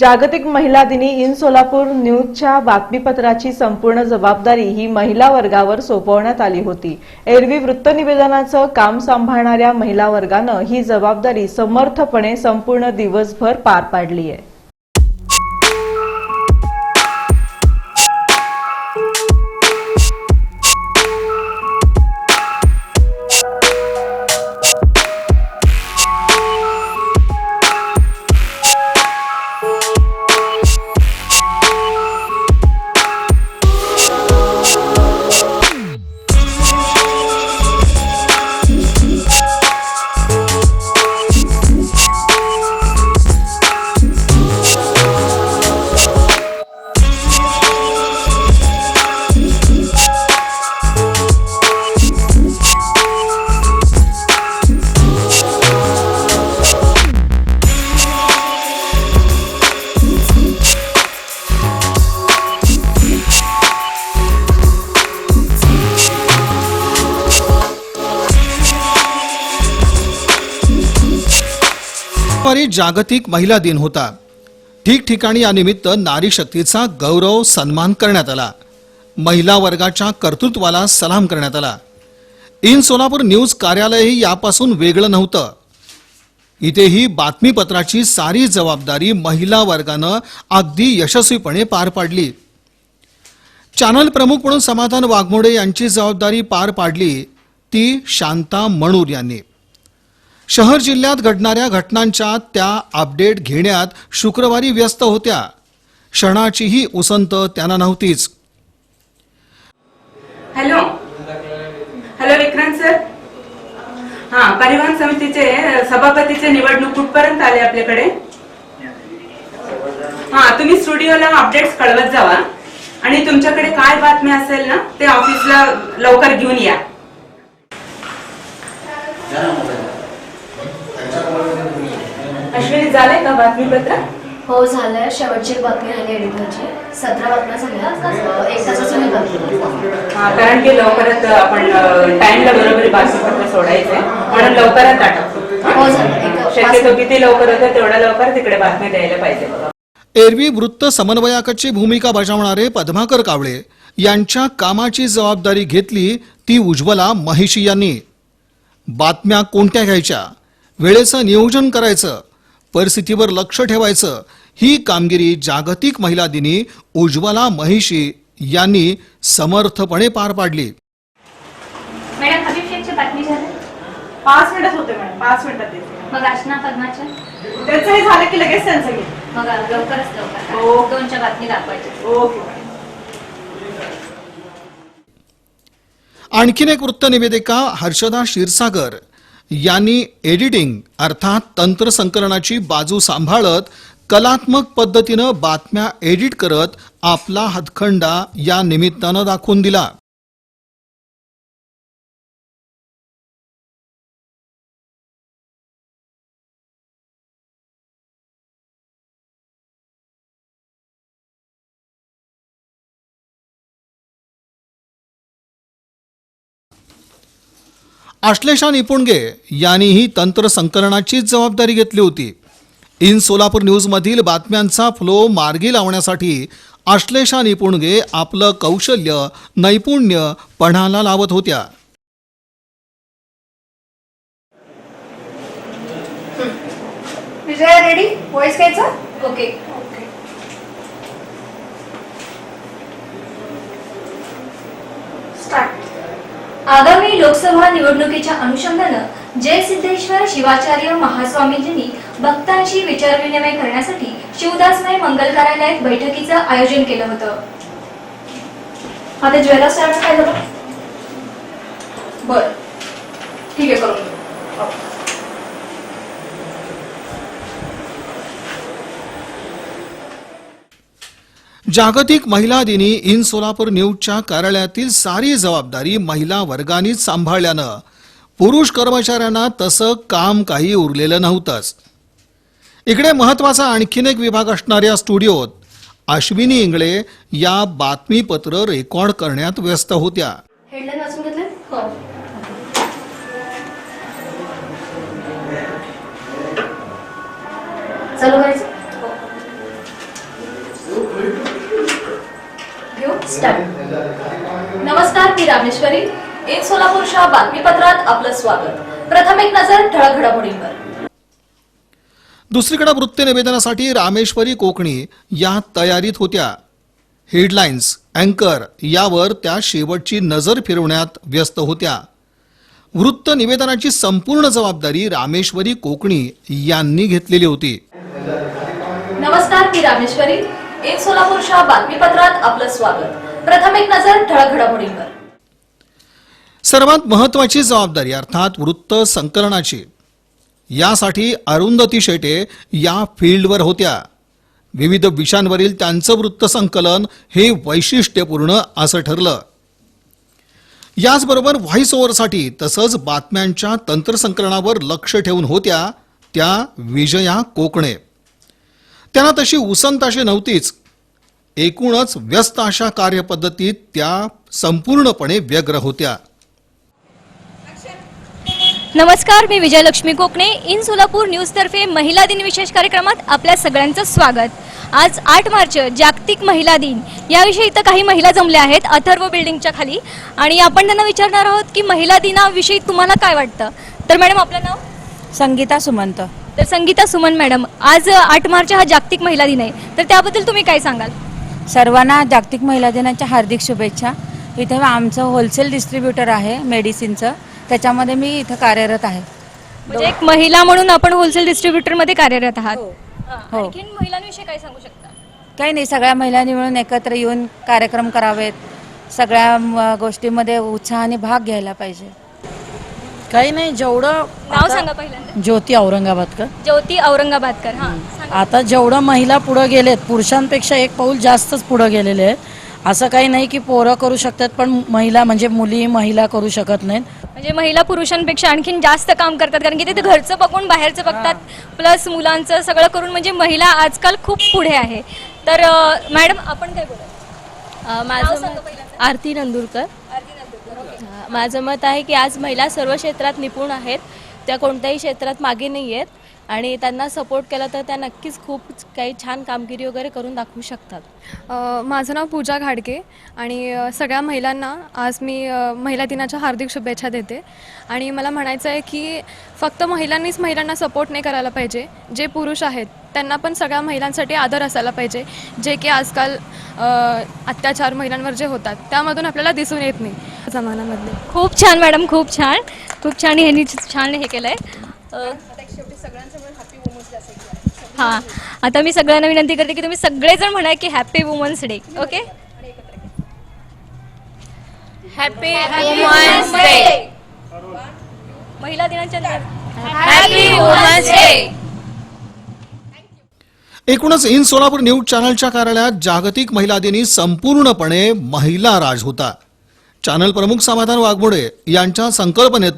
जागतिक महिला दिनी इन सोलापूर न्यूजच्या बातमीपत्राची संपूर्ण जबाबदारी ही महिला वर्गावर सोपवण्यात आली होती. एरवी वृत्तनिवेदनाचं काम सांभाळणाऱ्या महिला वर्गानं ही जबाबदारी समर्थपणे संपूर्ण दिवसभर पार पाडली आहे दुपारी जागतिक महिला दिन होता. ठिकठिकाणी या निमित्त नारी शक्तीचा गौरव सन्मान करण्यात आला. महिला वर्गाच्या कर्तृत्वाला सलाम करण्यात आला. इन सोलापूर न्यूज कार्यालयही यापासून वेगळं नव्हतं. इथेही बातमीपत्राची सारी जबाबदारी महिला वर्गानं अगदी यशस्वीपणे पार पाडली. चॅनल प्रमुख म्हणून समाधान वाघमोडे यांची जबाबदारी पार पाडली ती शांता मणूर यांनी. शहर जिल्ह्यात घडणाऱ्या घटनांच्या त्या अपडेट घेण्यात शुक्रवारी व्यस्त होत्या. क्षणाचीही उसंत त्यांना नव्हतीच. हॅलो. Hello Vikrant sir. हा परिवहन समितीचे सभापतीचे निवडणूक कुठपर्यंत आले आपल्याकडे? हा तुम्ही स्टुडिओला अपडेट्स कळवत जावा. आणि तुमच्याकडे काय बातमी असेल ना ते ऑफिसला लवकर घेऊन या अश्विनी झालंय का बातमीपत्र? हो झालंय. शेवटची बातमी आली एडिटरची. सतरा बातम्या झाल्या. एक तासाची मी हा कारण की लवकरच आपण टाइमला बरोबर बातमीपत्र सोडायचंय. म्हणून लवकरच आठवतो हो? झालं. शक्यतो किती लवकर होतं तेवढ्या लवकर तिकडे बातमी द्यायला पाहिजे एरवी वृत्त समन्वयकाची भूमिका बजावणारे पद्माकर कावळे यांच्या कामाची जबाबदारी घेतली ती उज्ज्वला महिशी यांनी. बातम्या कोणत्या घ्यायच्या? वेळेचं नियोजन करायचं? परिस्थितीवर लक्ष ठेवायचं ही कामगिरी जागतिक महिला दिनी उज्ज्वला महिशी यांनी समर्थपणे पार पाडली. मॅडम हबीब शेखची बातमी झाली? पाच मिनिटात होते मॅडम पाच मिनिटात येते मग अर्चना पद्माच्या त्याचं हे झालं की लगेच त्यांचं घे. मग लवकरच लवकर. हो. करा. दोनच्या बातमी दाखवायच्या. ओके. आणखीन एक वृत्तनिवेदिका हर्षदा क्षीरसागर. यांनी एडिटिंग अर्थात तंत्रसंकलनाची बाजू सांभाळत कलात्मक पद्धतीनं बातम्या एडिट करत आपला हातखंडा या निमित्तानं दाखवून दिला. आश्लेषा निपुणगे यांनीही तंत्रसंकलनाची जबाबदारी घेतली होती. इन सोलापूर न्यूजमधील बातम्यांचा फ्लो मार्गी लावण्यासाठी आश्लेषा निपुणगे आपलं कौशल्य नैपुण्य पणाला लावत होत्या. विजया रेडी व्हॉइस घ्यायचा? ओके स्टार्ट आगामी लोकसभा निवडणुकीच्या अनुषंगानं जय सिद्धेश्वर शिवाचार्य महास्वामीजींनी भक्तांशी विचारविनिमय करण्यासाठी शिवदासमय मंगल कार्यालयात बैठकीचं आयोजन केलं होतं. आता ज्वेलर्स स्टार्ट काय झालं बर. ठीक आहे करून जागतिक महिला दिनी इन सोलापूर न्यूजच्या कार्यालयातील सारी जबाबदारी महिला वर्गानेच सांभाळल्यानं. पुरुष कर्मचाऱ्यांना तसं काम काही उरलेलं नव्हतंच. इकडे महत्त्वाचा आणखीन एक विभाग असणाऱ्या स्टुडिओत. अश्विनी इंगळे या बातमीपत्र रेकॉर्ड करण्यात व्यस्त होत्या. हो. चालू करायचं. स्टार्ट नमस्कार मी रामेश्वरी. इन सोलापूरच्या बातमीपत्रात आपलं स्वागत. प्रथम एक नजर ठळक घडामोडींवर दुसरीकडे वृत्तनिवेदनासाठी रामेश्वरी कोकणी या तयारीत होत्या. हेडलाईन्स अँकर यावर त्या शेवटची नजर फिरवण्यात व्यस्त होत्या. वृत्त निवेदनाची संपूर्ण जबाबदारी रामेश्वरी कोकणी यांनी घेतलेली होती. नमस्कार मी रामेश्वरी. एक सोलापूरच्या बातमीपत्रात आपलं स्वागत. प्रथम एक नजर ठळक घडामोडींवर. सर्वात महत्वाची जबाबदारी अर्थात वृत्त संकलनाची. यासाठी अरुंधती शेटे या फील्डवर होत्या. विविध विषयांवरील त्यांचं वृत्तसंकलन हे वैशिष्ट्यपूर्ण असं ठरलं. याचबरोबर व्हॉइस ओव्हरसाठी तसंच बातम्यांच्या तंत्रसंकलनावर लक्ष ठेवून होत्या त्या विजया कोकणे. त्यांना तशी उसंत अशी नव्हतीच. एकूणच व्यस्त अशा कार्यपद्धतीत त्या संपूर्णपणे व्यग्र होत्या. नमस्कार मी विजयलक्ष्मी कोकणे. इन सोलापूर न्यूजतर्फे महिला दिन विशेष कार्यक्रमात आपल्या सगळ्यांचं स्वागत. आज आठ मार्च जागतिक महिला दिन. याविषयी इथं काही महिला जमल्या आहेत अथर्व बिल्डिंगच्या खाली. आणि आपण त्यांना विचारणार आहोत की महिला दिनाविषयी तुम्हाला काय वाटतं? तर मॅडम आपलं नाव? संगीता सुमंत. तर संगीता सुमन मॅडम आज आठ मार्च हा जागतिक महिला दिन आहे. तर त्याबद्दल तुम्ही काय सांगाल? सर्वांना जागतिक महिला दिनाच्या हार्दिक शुभेच्छा. इथे आमचं होलसेल डिस्ट्रीब्युटर आहे मेडिसिनचं त्याच्यामध्ये मी इथं कार्यरत आहे. म्हणजे एक महिला म्हणून आपण होलसेल डिस्ट्रीब्युटरमध्ये कार्यरत आहात. हां, हो. आणखीन महिलांविषयी काय सांगू शकता? काही नाही सगळ्या महिलांनी मिळून एकत्र येऊन कार्यक्रम करावेत. सगळ्या म, गोष्टीमध्ये उत्साहाने भाग घ्यायला पाहिजे. काही नाही जेवढं नाव सांगा पहिल्यांदा. ज्योती औरंगाबादकर. ज्योती औरंगाबादकर हा सांगा. आता जेवढं महिला पुढं गेलेत पुरुषांपेक्षा एक पाऊल जास्तच पुढं गेलेले आहेत. असं काही नाही की पोरं करू शकतात पण महिला म्हणजे मुली महिला करू शकत नाहीत. म्हणजे महिला पुरुषांपेक्षा आणखीन जास्त काम करतात कारण की ते घरचं बघून बाहेरचं बघतात प्लस मुलांचं सगळं करून म्हणजे महिला आजकाल खूप पुढे आहे. तर अं, मॅडम आपण काय बोला अ, माझं मत आरती नंदुरकर. माझं मत आहे की आज महिला सर्व क्षेत्रात निपुण आहेत. त्या कोणत्याही क्षेत्रात मागे नाही आहेत. आणि त्यांना सपोर्ट केला तर त्या नक्कीच खूप काही छान कामगिरी वगैरे करून दाखवू शकतात. माझं नाव पूजा घाडगे आणि सगळ्या महिलांना आज मी महिला दिनाच्या हार्दिक शुभेच्छा देते. आणि मला म्हणायचं आहे की फक्त महिलांनीच महिलांना सपोर्ट नाही करायला पाहिजे. जे पुरुष आहेत त्यांना पण सगळ्या महिलांसाठी आदर असायला पाहिजे. जे की आजकाल अत्याचार महिलांवर जे होतात त्यामधून आपल्याला दिसून येत नाही. जमान्यामधले खूप छान मॅडम खूप छान. खूप छान ह्यांनी छान हे केलंय. अं, हा. आता मी सगळ्यांना विनंती करते की तुम्ही सगळेजण म्हणा की happy women's day okay happy women's day महिला दिनाच्या हॅपी वुमन्स डे एकूणच इन सोलापूर न्यूज चॅनलच्या कार्यालयात जागतिक महिला दिनी संपूर्णपणे महिला राज होता. चॅनल प्रमुख समाधान वाघमोडे यांच्या संकल्पनेतून